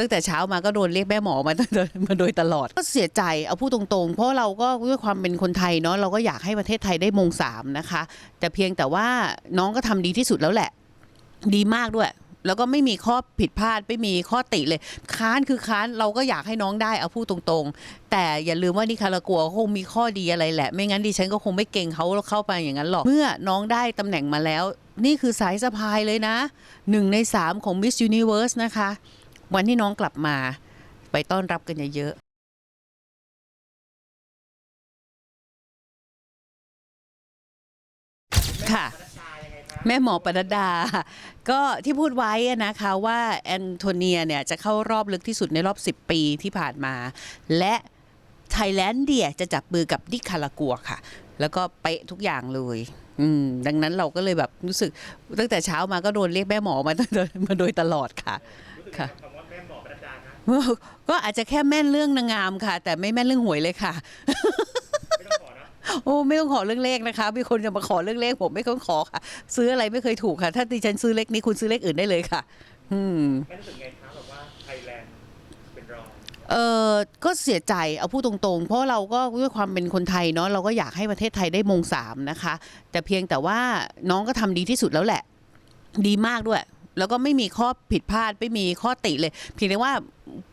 ตั้งแต่เช้ามาก็โดนเรียกแม่หมอมาโดยมาโดยตลอด ก็เสียใจเอาพูดตรงๆ เพราะเราก็ด้วยความเป็นคนไทยเนาะเราก็อยากให้ประเทศไทยได้มงสามนะคะ แต่เพียงแต่ว่าน้องก็ทำดีที่สุดแล้วแหละ ดีมากด้วย แล้วก็ไม่มีข้อผิดพลาดไม่มีข้อติเลย ค้านคือค้านเราก็อยากให้น้องได้เอาพูดตรงๆ แต่อย่าลืมว่านิคารากัวคงมีข้อดีอะไรแหละ ไม่งั้นดิฉันก็คงไม่เก่งเขาเข้าไปอย่างนั้นหรอกเมื่อน้องได้ตำแหน่งมาแล้ว นี่คือสายสะพายเลยนะหนึ่งในสามของ Miss Universe นะคะ วันที่น้องกลับมาไปต้อนรับกันเยอะๆค่ะ แม่หมอปนัดดา ก็ที่พูดไว้นะคะว่าแอนโทเนียเนี่ยจะเข้ารอบลึกที่สุดในรอบ 10 ปีที่ผ่านมา และไทยแลนด์เดียจะจับมือกับนิคารากัวค่ะ แล้วก็เป๊ะทุกอย่างเลยดังนั้นเราก็เลยแบบรู้สึกตั้งแต่เช้ามาก็โดนเรียกแม่หมอมามาโดยตลอดค่ะค่ะ ก็อาจจะแค่แม่นเรื่องนางงามค่ะ แต่ไม่แม่นเรื่องหวยเลยค่ะไม่ต้องขอนะโอ้ไม่ต้องขอเรื่องเลขนะคะมีคนจะมาขอเรื่องเลขผมไม่ต้องขอค่ะ ซื้ออะไรไม่เคยถูกค่ะ ถ้าดิฉันซื้อเลขนี้คุณซื้อเลขอื่นได้เลยค่ะ อืมไม่รู้สึกไงคะแบบว่าไทยแลนด์เป็นรองเออก็เสียใจเอาพูดตรงๆ เพราะเราก็ด้วยความเป็นคนไทยเนาะเราก็อยากให้ประเทศไทยได้มงสามนะคะ แต่เพียงแต่ว่าน้องก็ทำดีที่สุดแล้วแหละ ดีมากด้วย แล้วก็ไม่มีข้อผิดพลาดไม่มีข้อติเลยเพียงแต่ว่า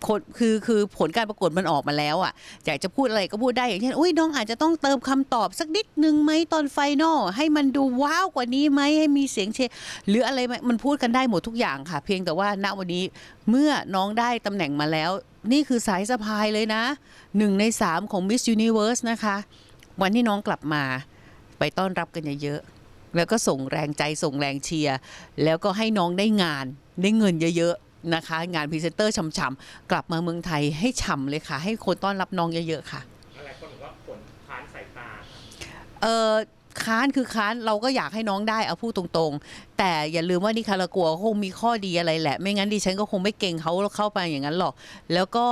คนคือคือผลการประกวดมันออกมาแล้วอะอยากจะพูดอะไรก็พูดได้อย่างเช่นอุ้ยน้องอาจจะต้องเติมคำตอบสักนิดนึงไหมตอนไฟนอลให้มันดูว้าวกว่านี้ไหมให้มีเสียงเชหรืออะไรมันพูดกันได้หมดทุกอย่างค่ะ เพียงแต่ว่าณวันนี้เมื่อน้องได้ตำแหน่งมาแล้ว นี่คือสายสะพายเลยนะหนึ่งในสามของ Miss Universe นะคะ วันที่น้องกลับมา ไปต้อนรับกันเยอะๆ แล้วก็ส่งแรงใจส่งแรงเชียร์แล้วก็ให้น้องได้งานได้เงินเยอะๆนะคะ งานพรีเซนเตอร์ช่ำๆกลับมาเมืองไทยให้ฉ่ำเลยค่ะ ให้คนต้อนรับน้องเยอะๆค่ะอะไรคนบอกว่าผลค้านสายตาเออค้านคือค้านเราก็อยากให้น้องได้เอาพูดตรงๆ แต่อย่าลืมว่านิคารากัวคงมีข้อดีอะไรแหละ ไม่งั้นดิฉันก็คงไม่เก่งเขาเข้าไปอย่างนั้นหรอก แล้วก็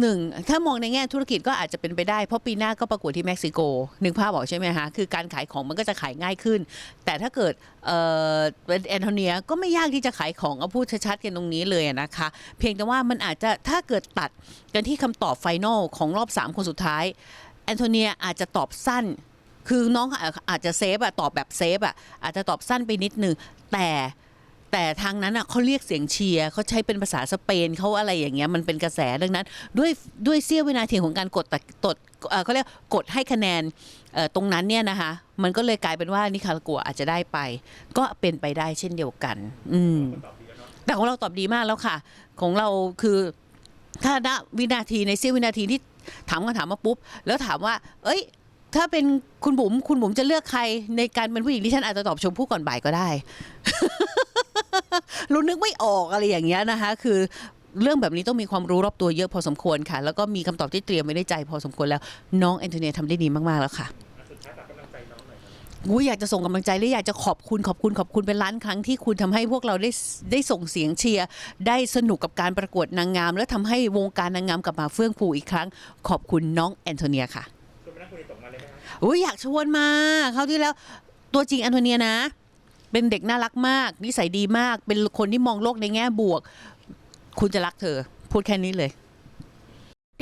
หนึ่งถ้ามองในแง่ธุรกิจก็อาจจะเป็นไปได้ เพราะปีหน้าก็ประกวดที่เม็กซิโกนึกภาพบอกใช่ไหมคะคือการขายของมันก็จะขายง่ายขึ้น แต่ถ้าเกิดเออเป็นแอนโทเนียก็ไม่ยากที่จะขายของเอาพูดชัดๆกันตรงนี้เลยนะคะ เพียงแต่ว่ามันอาจจะถ้าเกิดตัดกันที่คำตอบไฟนอลของรอบ 3 คนสุดท้ายแอนโทเนียอาจจะตอบสั้น คือน้องอาอาจจะเซฟอะตอบแบบเซฟอะอาจจะตอบสั้นไปนิดนึงแต่ แต่ทางนั้นอะเขาเรียกเสียงเชียร์เขาใช้เป็นภาษาสเปนเขาอะไรอย่างเงี้ยมันเป็นกระแสดังนั้น ด้วยด้วยเสี้ยววินาทีของการกดตัดตดเขาเรียกกดให้คะแนนตรงนั้นเนี่ยนะคะมันก็เลยกลายเป็นว่านิคารากัวอาจจะได้ไป ก็เป็นไปได้เช่นเดียวกัน อืมคนตอบดีแล้วเนาะแต่ของเราตอบดีมากแล้วค่ะ ของเราคือถ้าณวินาทีในเสี้ยววินาทีที่ถามคำถามมาปุ๊บ แล้วถามว่า เอ้ย ถ้าเป็นคุณบุ๋มคุณบุ๋มจะเลือกใครในการเป็นผู้หญิงที่ฉันอาจจะตอบชมพู่ก่อนบ่ายก็ได้ รู้นึกไม่ออกอะไรอย่างเงี้ยนะคะ คือเรื่องแบบนี้ต้องมีความรู้รอบตัวเยอะพอสมควรค่ะ แล้วก็มีคำตอบที่เตรียมไว้ในใจพอสมควรแล้ว น้องแอนโทเนียทำได้ดีมากๆแล้วค่ะอะสุดท้ายฝากกำลังใจน้องหน่อยครับอุ้ยอยากจะส่งกำลังใจและอยากจะขอบคุณขอบคุณขอบคุณเป็นล้านครั้งที่คุณทำให้พวกเราได้ได้ส่งเสียงเชียร์ได้สนุกกับการประกวดนางงาม และทำให้วงการนางงามกลับมาเฟื่องฟูอีกครั้ง ขอบคุณน้องแอนโทเนียค่ะชวนไปนั่งคุยตกมาเลยไหมครับอุ้ยอยากชวนมาคราวที่แล้วตัวจริงแอนโทเนียนะ เป็นเด็กน่ารักมาก นิสัยดีมาก เป็นคนที่มองโลกในแง่บวก คุณจะรักเธอ พูดแค่นี้เลย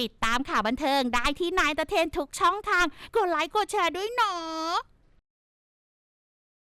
ติดตามข่าวบันเทิงได้ที่นายตะเทนทุกช่องทาง กดไลค์กดแชร์ด้วยเนาะ